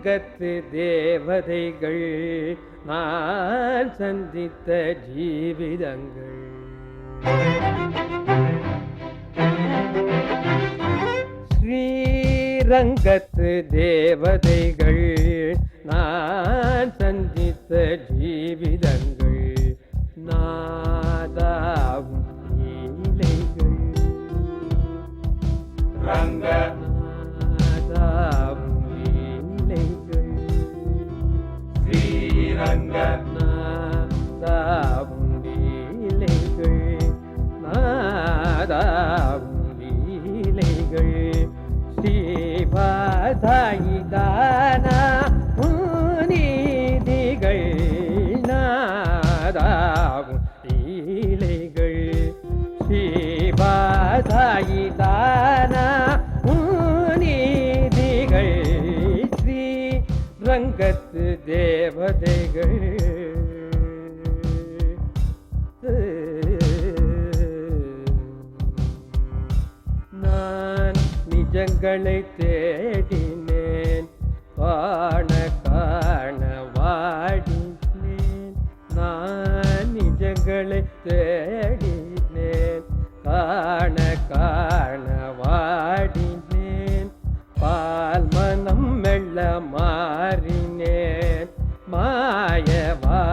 ஸ்ரீரங்கத்து தேவதைகள் நான் சந்தித்த ஜீவிதங்கள். ஸ்ரீரங்கத்து தேவதைகள் நான் நிஜங்களை தேடினேன். காண காண வாடினேன். நான் நிஜங்களை தேடினேன். காண காண வாடினேன். பால் மனம் மெல்ல மாறினேன். மாயவா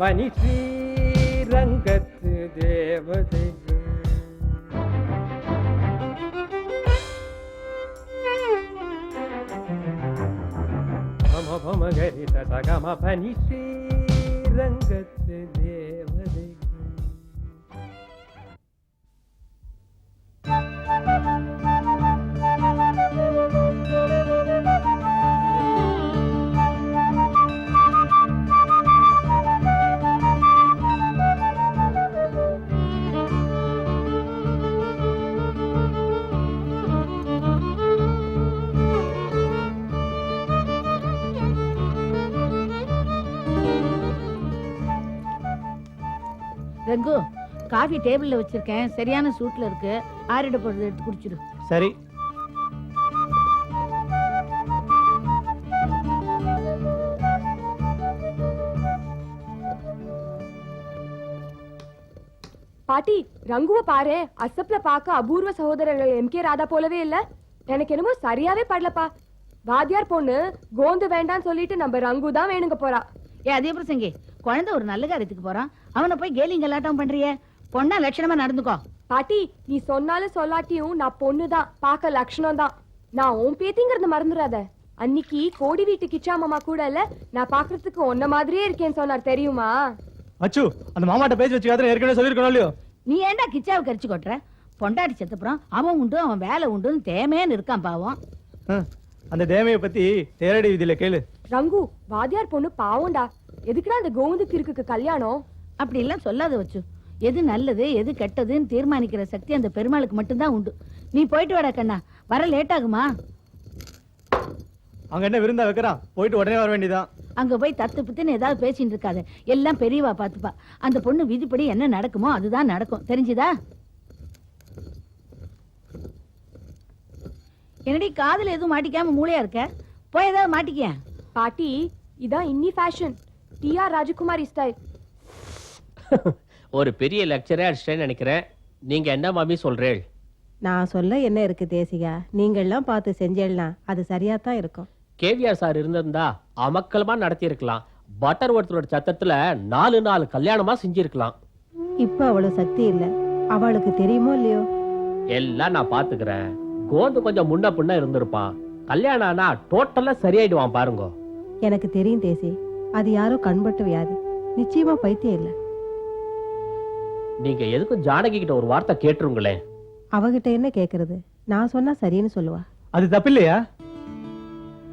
சகமபனி ஸ்ரீரங்கத்து தேவதைகள் மம பம கரித சகமபனி ஸ்ரீரங்கத்து தேவதைகள் காஃபி டேபிள்ல வச்சிருக்கேன். சரியான சூட்ல இருக்கு. ஆறிட போறது எடுத்து குடிச்சிடு. சரி. பாட்டி ரங்குவ பாரு. அசப்ல பார்க்க அபூர்வ சகோதரர்கள் எம் கே ராதா போலவே இல்ல. எனக்கு என்னமோ சரியாவே படலப்பா. வாத்தியார் பொண்ணு கோந்து வேண்டான்னு சொல்லிட்டு நம்ம ரங்கு தான் வேணுங்க போறா. ஏ அதே பிரசங்கி குழந்தை ஒரு நல்ல காரியத்துக்கு போறான். அவனை போய் கேலிங் கலாட்டம் பண்றியே. பொண்ணா லட்சணமா நடந்துக்கோ. பாட்டி நீ சொன்னாலும் சொல்லாட்டியும் நான் பொண்ணு தான் பார்க்க லட்சணம் தான் நான் உன் பேத்திங்கிறத மறந்துடாத அன்னைக்கு கோடி வீட்டு கிச்சா மாமா கூட இல்ல நான் பாக்குறதுக்கு உன்ன மாதிரியே இருக்கேன்னு சொன்னார் தெரியுமா? அச்சு அந்த மாமாட்ட பேச்சு வச்சுக்காத ஏற்கனவே சொல்லிருக்கணும் இல்லையோ? நீ ஏன்டா கிச்சாவை கரிச்சு கொட்டுற? பொண்டாட்டி செத்துப்புறம் அவன் உண்டு அவன் வேலை உண்டுன்னு தேமேன்னு இருக்கான் பாவம். அந்த தேவையை பத்தி தேரடி விதியில கேளு. ரங்கு வாத்தியார் பொண்ணு பாவம்டா. எதுக்குடா அந்த கோவிந்துக்கு இருக்குக்கு கல்யாணம்? அப்படி எல்லாம் சொல்லாத வச்சு. எது நல்லது எது கெட்டதுன்னு தீர்மானிக்கிற சக்தி அந்த பெருமாளுக்கு மட்டும்தான் உண்டு. நீ போயிட்டு வாடா கண்ணா. வர லேட் ஆகுமா? அங்க என்ன விருந்தா வைக்கிறான் போயிட்டு உடனே வர வேண்டியதான் அங்க போய் தத்து புத்துன்னு ஏதாவது பேசிட்டு இருக்காத. எல்லாம் பெரியவா பாத்துப்பா. அந்த பொண்ணு விதிப்படி என்ன நடக்குமோ அதுதான் நடக்கும். தெரிஞ்சுதா? என்னடி காதுல எதுவும் மாட்டிக்காம மூளையா இருக்க? போய் ஏதாவது மாட்டிக்க பாட்டி இதான் இன்னி fashion T R Rajakumari style ஒரு பெரிய லெக்சரே அடிச்சிட்டேன்னு நினைக்கிறேன். நீங்க என்ன மாமி சொல்றேள்? நான் சொல்ல என்ன இருக்கு தேசிகா? நீங்கள்லாம் பார்த்து செஞ்சேன்னா அது சரியா தான் இருக்கும். கேவிஆர் சார் இருந்திருந்தா அமக்கலமா நடத்தி இருக்கலாம் பட்டர் ஒருத்தரோட சத்தத்துல நாலு நாலு கல்யாணமா செஞ்சிருக்கலாம். இப்ப அவ்வளவு சக்தி இல்ல. அவளுக்கு தெரியுமோ இல்லையோ? எல்லாம் நான் பாத்துக்கிறேன் கோந்து கொஞ்சம் முன்ன பின்ன இருந்திருப்பான் கல்யாணம் ஆனா டோட்டலா சரியாயிடுவான் பாருங்க. எனக்கு தெரியும் தேசி. அது யாரோ கண்பட்டு வியாதி. நிச்சயமா பைத்தியம் இல்ல. நீங்க எதுக்கும் ஜானகி கிட்ட ஒரு வார்த்தை கேட்டுருங்களேன் அவகிட்ட என்ன கேக்குறது? நான் சொன்னா சரின்னு சொல்லுவா. அது தப்பில்லையா?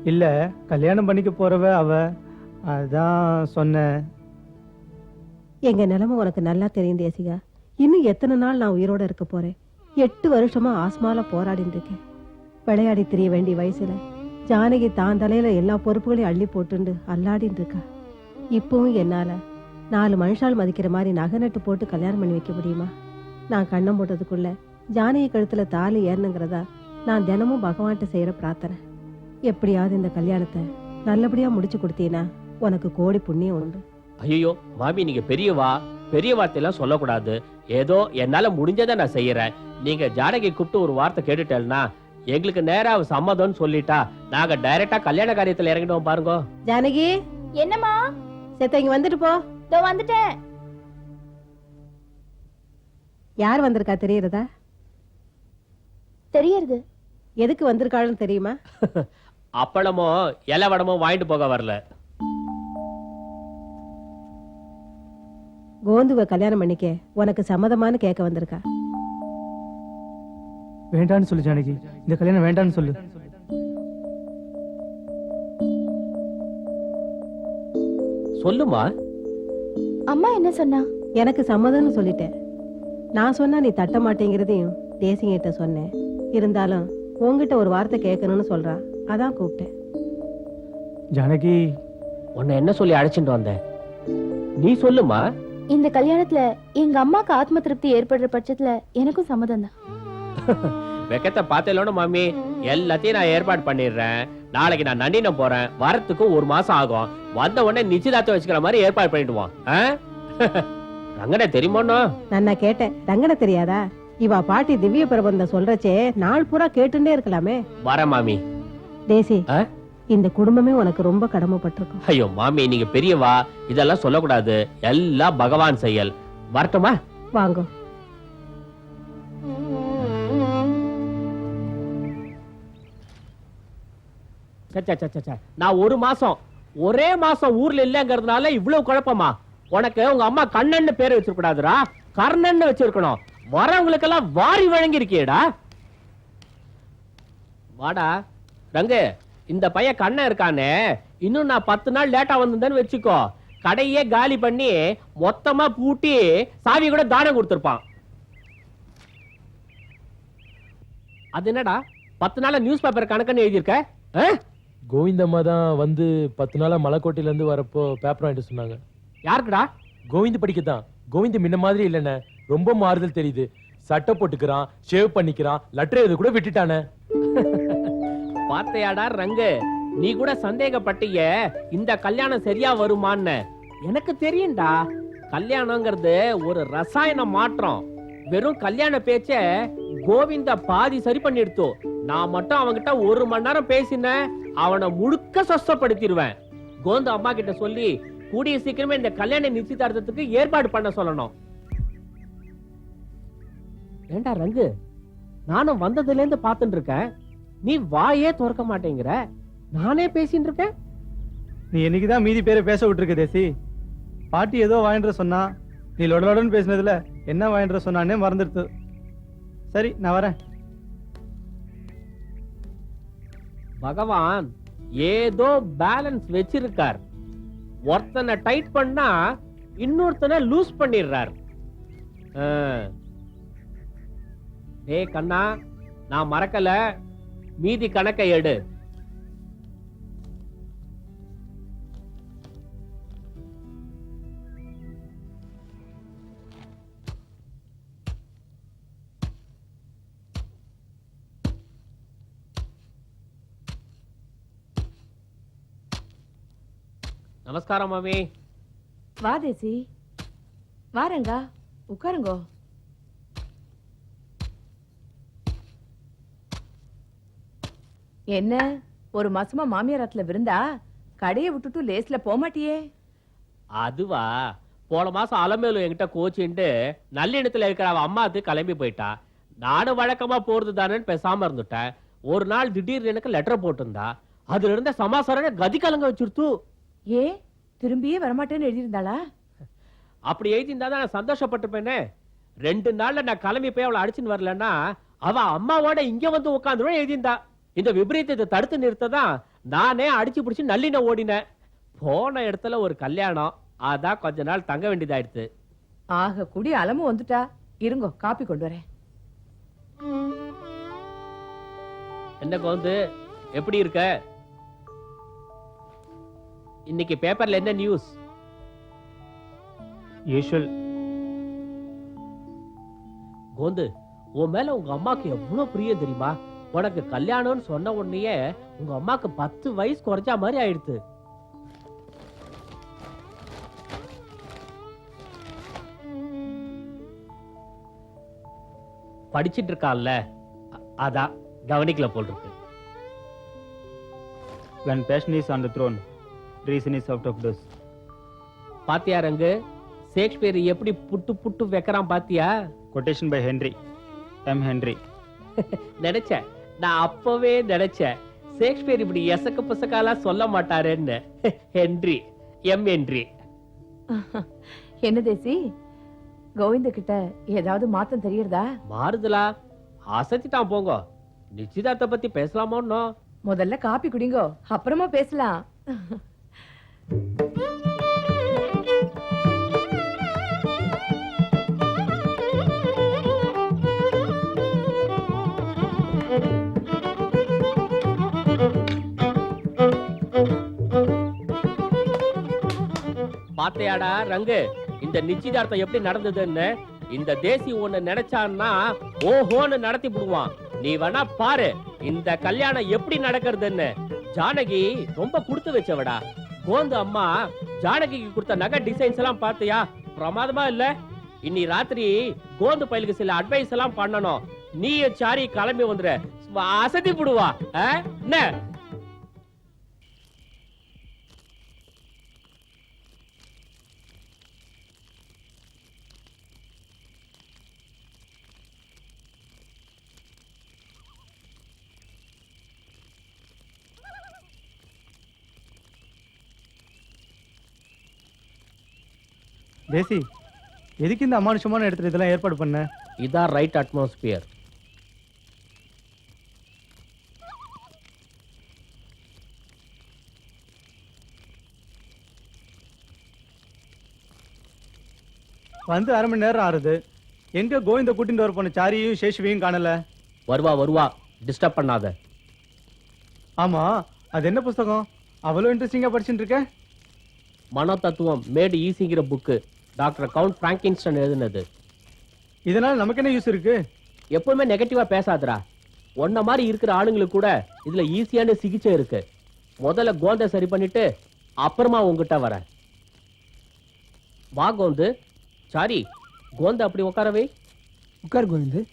இல்ல கல்யாணம் பண்ணிக்க போறவ அவ அதான் சொன்னேன் எங்க நிலைமை உனக்கு நல்லா தெரியும் தேசிகா. இன்னும் எத்தனை நாள் நான் உயிரோட இருக்க போறேன்? எட்டு வருஷமா ஆஸ்மால போராடிட்டு இருக்கேன். விளையாடி தெரிய வேண்டிய வயசுல ஜானகி தான் தலையில எல்லா பொறுப்புகளையும் அள்ளி போட்டுண்டு அல்லாடின்னு இருக்கா. இப்பவும் என்னால நாலு மனுஷால் மதிக்கிற மாதிரி நகை நட்டு போட்டு கல்யாணம் பண்ணி வைக்க முடியுமா? நான் கண்ணம் போட்டதுக்குள்ள ஜானகி கழுத்துல தாலி ஏறணுங்கிறதா நான் தினமும் பகவான்கிட்ட செய்யற பிரார்த்தனை. எப்படியாவது இந்த கல்யாணத்தை நல்லபடியா முடிச்சு கொடுத்தீனா உனக்கு கோடி புண்ணியம் உண்டு. ஐயோ மாமி நீங்க பெரியவா? பெரிய வார்த்தையெல்லாம் சொல்லக்கூடாது. ஏதோ என்னால முடிஞ்சதை நான் செய்யறேன். நீங்க ஜானகி கூப்பிட்டு ஒரு வார்த்தை கேட்டுட்டேன்னா எங்களுக்கு நேரா சம்மதம்னு சொல்லிட்டா நாங்க டைரக்டா கல்யாண காரியத்துல இறங்கிடுவோம் பாருங்க. ஜானகி? என்னம்மா? செத்த இங்க வந்துட்டு போ. இதோ வந்துட்டேன். யார் வந்திருக்கா தெரியுறதா? தெரியறது. எதுக்கு வந்திருக்காளுன்னு தெரியுமா? அப்பளமோ இலை வடமோ வாங்கிட்டு போக வரல. கோந்துவ கல்யாணம் பண்ணிக்க உனக்கு சம்மதமான்னு கேட்க வந்திருக்கா. வேண்டான்னு சொல்லு ஜானகி. இந்த கல்யாணம் வேண்டான்னு சொல்லு. சொல்லுமா? அம்மா என்ன சொன்னா? எனக்கு சம்மதம்னு சொல்லிட்டேன். நான் சொன்னா நீ தட்ட மாட்டேங்கிறதையும் தேசிங்கிட்ட சொன்னேன். இருந்தாலும் உன்கிட்ட ஒரு வார்த்தை கேட்கணும்னு சொல்றா. அதான் கூப்பிட்டேன். ஜானகி. உன்னை என்ன சொல்லி அழைச்சிட்டு வந்தேன் நீ சொல்லுமா? இந்த கல்யாணத்துல எங்க அம்மாக்கு ஆத்ம திருப்தி ஏற்படுற பட்சத்துல எனக்கும் சம்மதம் தான் வெக்கத்தை பார்த்தேலோன்னு மாமி எல்லாத்தையும் நான் ஏற்பாடு பண்ணிடுறேன். நாளைக்கு நான் நண்டினம் போறேன். வரத்துக்கு ஒரு மாசம் ஆகும். வந்த உடனே நிச்சயதார்த்தம் வச்சுக்கிற மாதிரி ஏற்பாடு பண்ணிடுவோம்? ரங்கனே தெரியுமோண்ணா? நான் நான் கேட்டேன். ரங்கன தெரியாதா? இவா பாட்டி திவ்ய பிரபந்தம் சொல்றச்சே நாள் பூரா கேட்டுட்டே இருக்கலாமே. வரேன் மாமி. தேசி? இந்த குடும்பமே உனக்கு ரொம்ப கடமைப்பட்டிருக்கும். ஐயோ மாமி நீங்க பெரியவா இதெல்லாம் சொல்லக்கூடாது. எல்லாம் பகவான் செயல். வரட்டுமா? வாங்கோ. நான் ஒரு மாசம் ஒரே மாசம் ஊர்ல இல்லங்கிறதுனால இவ்வளவு குழப்பமா? உனக்கு உங்க அம்மா கண்ணன்னு பேர் வச்சிருக்கூடாதுடா கர்ணன்னு வச்சிருக்கணும். வரவங்களுக்கு எல்லாம் வாரி வழங்கி இருக்கியடா வாடா. ரங்கு இந்த பையன் கண்ணன் இருக்கானே. இன்னும் நான் பத்து நாள் லேட்டா வந்திருந்தேன்னு வச்சுக்கோ. கடையே காலி பண்ணி மொத்தமா பூட்டி சாவி கூட தானம் கொடுத்துருப்பான். அது என்னடா? பத்து நாள் நியூஸ் பேப்பர் கணக்குன்னு எழுதியிருக்க? ஆ? கோவிந்தம்மா தான் வந்து பத்து நாளா மலைக்கோட்டையில இருந்து வரப்போ பேப்பர் வாங்கிட்டு சொன்னாங்க. யாருக்குடா? கோவிந்த் படிக்கத்தான். கோவிந்த் முன்ன மாதிரி இல்லைண்ணே. ரொம்ப மாறுதல் தெரியுது. சட்டை போட்டுக்கிறான் ஷேவ் பண்ணிக்கிறான் லெட்டர் எழுத கூட விட்டுட்டானே. பார்த்தையாடா ரங்கு நீ கூட சந்தேகப்பட்டீங்க. இந்த கல்யாணம் சரியா வருமான்னு. எனக்கு தெரியும்டா. கல்யாணங்கிறது ஒரு ரசாயன மாற்றம். வெறும் கல்யாண பேச்ச கோவிந்த பாதி சரி பண்ணிடுத்து. நான் மட்டும் அவன்கிட்ட ஒரு மணி நேரம் பேசினேன். அவனை முழுக்க சொஸ்தப்படுத்திடுவேன் கோந்த அம்மா கிட்ட சொல்லி கூடிய சீக்கிரமே இந்த கல்யாண நிச்சயதார்த்தத்துக்கு ஏற்பாடு பண்ண சொல்லணும். ஏண்டா ரங்கு நானும் வந்ததுல இருந்து பாத்துட்டு இருக்கேன். நீ வாயே திறக்க மாட்டேங்கிற. நானே பேசிட்டு இருக்கேன். நீ என்னைக்குதான் மீதி பேரை பேச விட்டுருக்க தேசி. பாட்டி ஏதோ வாங்கிட்டு சொன்னா நீ லொடலொடன்னு பேசினதுல என்ன வாங்கிட்டு சொன்னானே மறந்துடுத்து. சரி நான் வரேன். பகவான் ஏதோ பேலன்ஸ் வச்சிருக்கார். ஒருத்தனை டைட் பண்ணா இன்னொருத்தனை லூஸ் பண்ணிடுறார். ஆ. கண்ணா நான் மறக்கல. மீதி கணக்கை எடு. நமஸ்காரம் மாமி. வா தேசி. வாரங்கா உட்காருங்கோ. என்ன? ஒரு மாசமா மாமியாரத்துல விருந்தா கடையை விட்டுட்டு லேஸ்ல போமாட்டியே அதுவா. போன மாசம் அலமேலு என்கிட்ட கோச்சின்ட்டு நல்லிடத்துல இருக்கிற அவ அம்மாத்து கிளம்பி போயிட்டா. நானும் வழக்கமா போறது தானேன்னு பேசாம இருந்துட்டேன் ஒரு நாள் திடீர்னு எனக்கு லெட்டர் போட்டிருந்தா. அதுல இருந்த சமாசாரம் கதி கலங்க வச்சிருத்து. ஏ திரும்பியே வரமாட்டேன்னு எழுதியிருந்தாளா? அப்படி எழுதியிருந்தா தான் நான் சந்தோஷப்பட்டிருப்பேனே ரெண்டு நாள்ல நான் கிளம்பி போய் அவளை அடிச்சுன்னு வரலன்னா அவ அம்மாவோட இங்க வந்து உட்காந்துருவேன் எழுதியிருந்தா. இந்த விபரீதத்தை தடுத்து நிறுத்த தான் நானே அடிச்சு பிடிச்சு நல்லின ஓடினேன். போன இடத்துல ஒரு கல்யாணம். அதான் கொஞ்ச நாள் தங்க வேண்டியதாயிடுத்து. ஆக குடி அலமு வந்துட்டா. இருங்கோ காப்பி கொண்டு வரேன். என்ன கோந்து எப்படி இருக்க? இன்னைக்கு பேப்பர்ல என்ன நியூஸ் யூஷுவல் கோந்து உன் மேல உங்க அம்மாக்கு எவ்வளவு பிரியம் தெரியுமா? உனக்கு கல்யாணம்னு சொன்ன உடனேயே உங்க அம்மாக்கு பத்து வயசு குறைஞ்சா மாதிரி ஆயிடுத்து. படிச்சிட்டு இருக்கான்ல. அதான் கவனிக்கல போல் இருக்கு. When passion is on the throne reason is out of this. பாத்தியா ரங்கு ஷேக்ஸ்பியர் எப்படி புட்டு புட்டு வைக்கிறான் பாத்தியா? Quotation by henry. M. Henry. நினைச்சேன் நான் அப்பவே நினைச்சேன் ஷேக்ஸ்பியர் இப்படி எசக்க புசக்காலாம் சொல்ல மாட்டாருன்னு. ஹென்றி எம் ஹென்றி என்ன தேசி? கோவிந்த கிட்ட ஏதாவது மாத்தம் தெரியறதா? மாறுதலா. அசத்திட்டான் போங்க. நிச்சயதார்த்த பத்தி பேசலாமோன்னோ முதல்ல காப்பி குடிங்கோ அப்புறமா பேசலாம். பாத்தையாடா ரங்கு இந்த நிச்சயதார்த்தம் எப்படி நடந்ததுன்னு? இந்த தேசி ஒண்ணு நினைச்சான்னா ஓஹோன்னு நடத்தி விடுவான். நீ வேணா பாரு இந்த கல்யாணம் எப்படி நடக்கிறதுன்னு. ஜானகி ரொம்ப கொடுத்து வச்சவடா. கோந்து அம்மா ஜானகிக்கு கொடுத்த நகை டிசைன்ஸ் எல்லாம் பார்த்தியா? பிரமாதமா இல்ல? இன்னி ராத்திரி கோந்து பயிலுக்கு சில அட்வைஸ் எல்லாம் பண்ணணும். நீ சாரி கிளம்பி வந்துரு. அசதி போடுவா. என்ன? தேசி எதுக்கு இந்த அமானுஷமான இடத்துல இதெல்லாம் ஏற்பாடு பண்ண? இதான் ரைட் அட்மாஸ்பியர் வந்து அரை மணி நேரம் ஆறுது. எங்க கோவிந்த கூட்டிட்டு வர போன சாரியையும் சேஷுவையும் காணல? வருவா வருவா. டிஸ்டர்ப் பண்ணாத. ஆமா அது என்ன புஸ்தகம்? அவ்வளவு இன்ட்ரெஸ்டிங்கா படிச்சுட்டு இருக்க? மனோ தத்துவம் மேடு ஈஸிங்கிற புக்கு டாக்டர் கவுண்ட் பிராங்கின்ஸ்டன் எழுதினது. இதனால நமக்கு என்ன யூஸ் இருக்கு? எப்பவுமே நெகட்டிவா பேசாதடா. உன்ன மாதிரி இருக்கிற ஆளுங்களுக்கு கூட இதுல ஈஸியான சிகிச்சை இருக்கு. முதல்ல கோந்த சரி பண்ணிட்டு அப்புறமா உங்ககிட்ட வரேன். வா கோந்து சாரி கோந்த அப்படி உட்காரவே. உட்கார் கோவிந்து.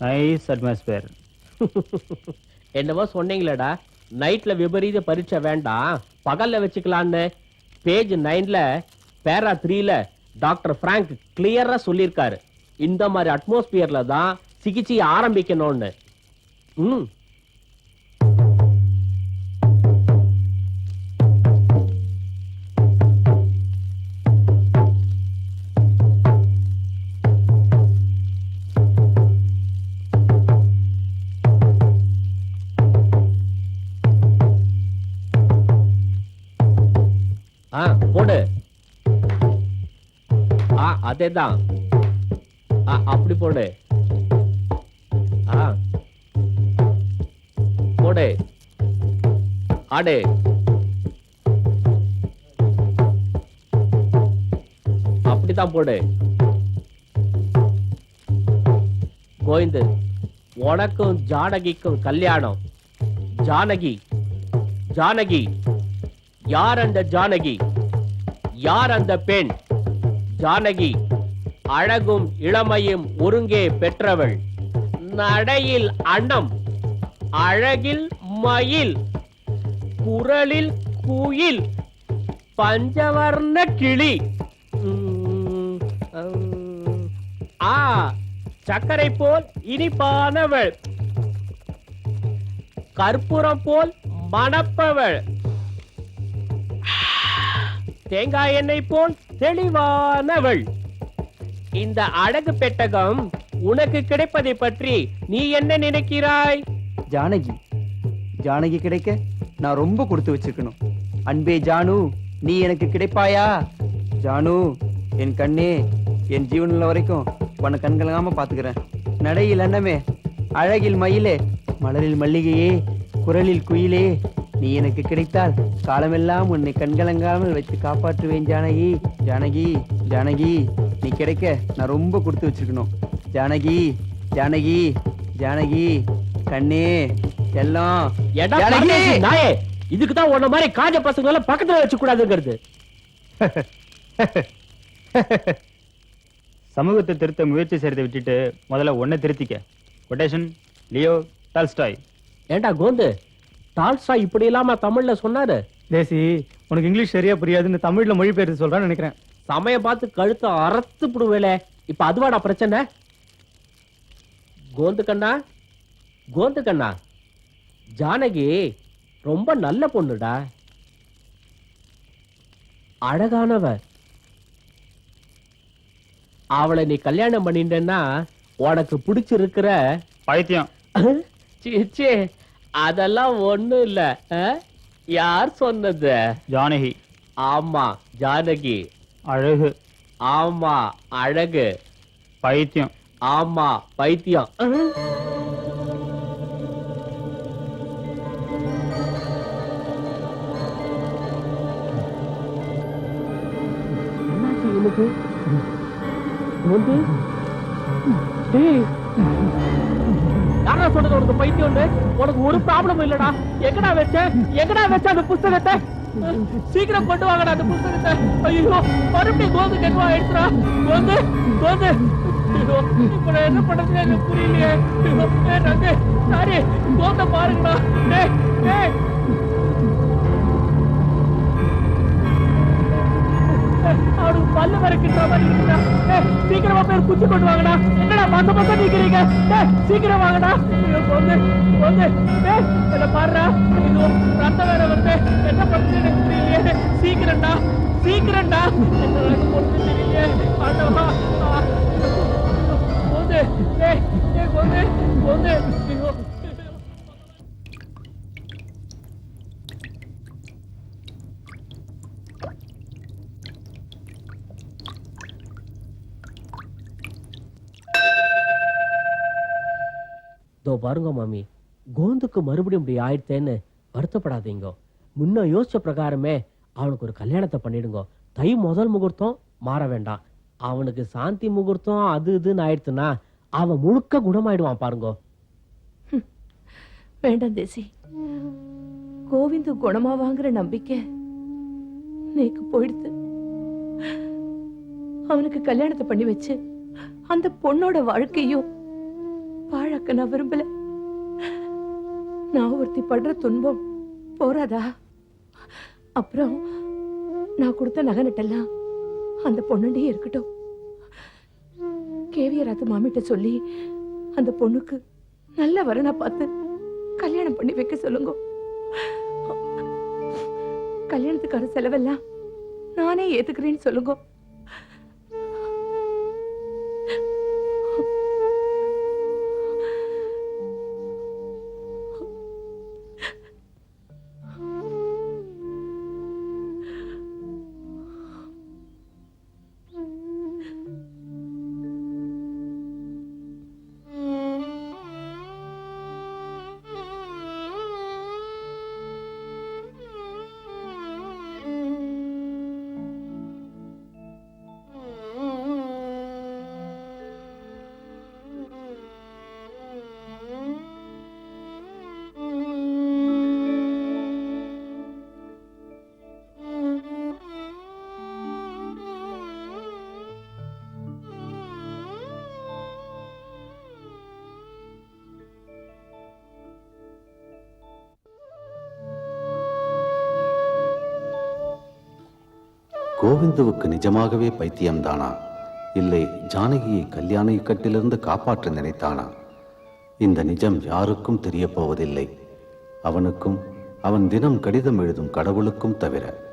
நைஸ் அட்மாஸ்பியர் என்னவோ சொன்னீங்களேடா. நைட்ல விபரீத பரீட்சை வேண்டாம். பகல்ல வச்சுக்கலான்னு. பேஜ் நைன்ல பேரா த்ரீல டாக்டர் பிராங்க் கிளியரா சொல்லியிருக்காரு. இந்த மாதிரி அட்மாஸ்பியர்ல தான் சிகிச்சையை ஆரம்பிக்கணும்னு. ம். ஆ போடு. ஆ அதேதான். ஆ அப்படி போடு. ஆ. போடு. ஆடு. அப்படிதான் போடு. கோவிந்து உனக்கும் ஜானகிக்கும் கல்யாணம். ஜானகி. ஜானகி. யார் அந்த ஜானகி? யார் அந்த பெண்? ஜானகி அழகும் இளமையும் ஒருங்கே பெற்றவள். நடையில் அண்ணம் அழகில் மயில் குரலில் குயில் பஞ்சவர்ண கிளி. உம், உம், ஆ சக்கரை போல் இனிப்பானவள். கற்பூரம் போல் மணப்பவள். தேங்காய் எண்ணெய் போல் தெளிவானவள். இந்த அழகு பெட்டகம் உனக்கு கிடைப்பதை பற்றி நீ என்ன நினைக்கிறாய்? ஜானகி ஜானகி கிடைக்க நான் ரொம்ப கொடுத்து வச்சிருக்கணும். அன்பே ஜானு நீ எனக்கு கிடைப்பாயா? ஜானு என் கண்ணே என் ஜீவன வரைக்கும் உன கண்கலகாம பாத்துக்கிறேன். நடையில் அன்னமே அழகில் மயிலே மலரில் மல்லிகையே குரலில் குயிலே நீ எனக்கு கிடைத்தால் காலமெல்லாம் உன்னை கண்கலங்காமல் வைத்து காப்பாற்றுவேன் ஜானகி. ஜானகி ஜானகி. நீ கிடைக்க நான் ரொம்ப கொடுத்து வச்சிருக்கணும். ஜானகி ஜானகி ஜானகி. கண்ணே! பரதேசி நாயே இதுக்கு தான் உன்ன மாதிரி காஞ்ச பசங்க எல்லாம் பக்கத்துல வச்சு கூடாதுங்கிறது சமூகத்தை திருத்த முயற்சி செய்யறதை விட்டுட்டு முதல்ல ஒன்னை திருத்திக்க. கொட்டேஷன் லியோ டால்ஸ்டாய் ஏண்டா கோந்து? டால்ஸ்டா இப்படி இல்லாம தமிழ்ல சொன்னாரு? தேசி உனக்கு இங்கிலீஷ் சரியா புரியாதுன்னு தமிழ்ல மொழிபெயர்த்து சொல்றான்னு நினைக்கிறேன். சமயம் பார்த்து கழுத்தை அறுத்து புடுவேலே. இப்ப அதுவாடா பிரச்சனை? கோந்து கண்ணா? கோந்து கண்ணா? ஜானகி ரொம்ப நல்ல பொண்ணுடா. அழகானவ. அவளை நீ கல்யாணம் பண்ணிட்டேன்னா உனக்கு பிடிச்சிருக்கிற பைத்தியம். சீச்சே அதெல்லாம் ஒண்ணும் இல்ல? யார் சொன்னது? ஜானகி. ஆமா ஜானகி. அழகு. ஆமா அழகு. பைத்தியம். ஆமா பைத்தியம்? டேய். யாரா சொல்றது உனக்கு பைத்தியம் உனக்கு ஒரு ப்ராப்ளம் இல்லடா. எங்கடா வச்ச? எங்கடா வச்ச அந்த புஸ்தகத்தை? சீக்கிரம் கொண்டு வாங்கடா அந்த புஸ்தகத்தை. ஐயோ மறுபடியும் கோந்து கெட்டுவா எடுத்துடா கோந்து கோந்து இப்ப நான் என்ன பண்றதுன்னு எனக்கு புரியலையே. சாரி கோந்த பாருங்கடா. டே டே பல்லு வரைக்கின்ற மாதிரி இருக்குடா. ஏய், சீக்கிரமா பேர் குச்சி கொண்டு வாங்கடா. என்னடா மத்த மத்த நிக்கிறீங்க? சீக்கிரம் வாங்கடா. ஐயோ, வந்து போந்து. ஏய், என்ன பாருடா. இது ரத்தம் வேற வந்து என்ன பண்றது எனக்கு புரியலையே சீக்கிரம்டா சீக்கிரம்டா. என்ன நடக்க போறது தெரியலையே. ஆண்டவா ஏ போந்து ஏய் ஏய் இதோ பாருங்க மாமி கோந்துக்கு மறுபடியும் இப்படி ஆயிடுத்தேன்னு வருத்தப்படாதீங்க. முன்ன யோசிச்ச பிரகாரமே அவனுக்கு ஒரு கல்யாணத்தை பண்ணிடுங்க. தை முதல் முகூர்த்தம் மாற வேண்டாம். அவனுக்கு சாந்தி முகூர்த்தம் அது இதுன்னு ஆயிடுச்சுன்னா அவன் முழுக்க குணமாயிடுவான் பாருங்க. வேண்டாம் தேசி. கோவிந்து குணமாவாங்கிற நம்பிக்கை நேக்கு போயிடுது அவனுக்கு கல்யாணத்தை பண்ணி வச்சு அந்த பொண்ணோட வாழ்க்கையும் இருக்க நான் விரும்பல. நான் ஒருத்தி படுற துன்பம் போறாதா? அப்புறம் நான் கொடுத்த நகை நட்டெல்லாம் அந்த பொண்ணுண்டே இருக்கட்டும். கேவியராத்து மாமிட்ட சொல்லி அந்த பொண்ணுக்கு நல்ல வரனா பார்த்து கல்யாணம் பண்ணி வைக்க சொல்லுங்க. கல்யாணத்துக்கான செலவெல்லாம் நானே ஏத்துக்கிறேன்னு சொல்லுங்க. கோவிந்துவுக்கு நிஜமாகவே பைத்தியம்தானா? இல்லை ஜானகியை கல்யாண இக்கட்டிலிருந்து காப்பாற்ற நினைத்தானா? இந்த நிஜம் யாருக்கும் தெரியப் போவதில்லை. அவனுக்கும் அவன் தினம் கடிதம் எழுதும் கடவுளுக்கும் தவிர.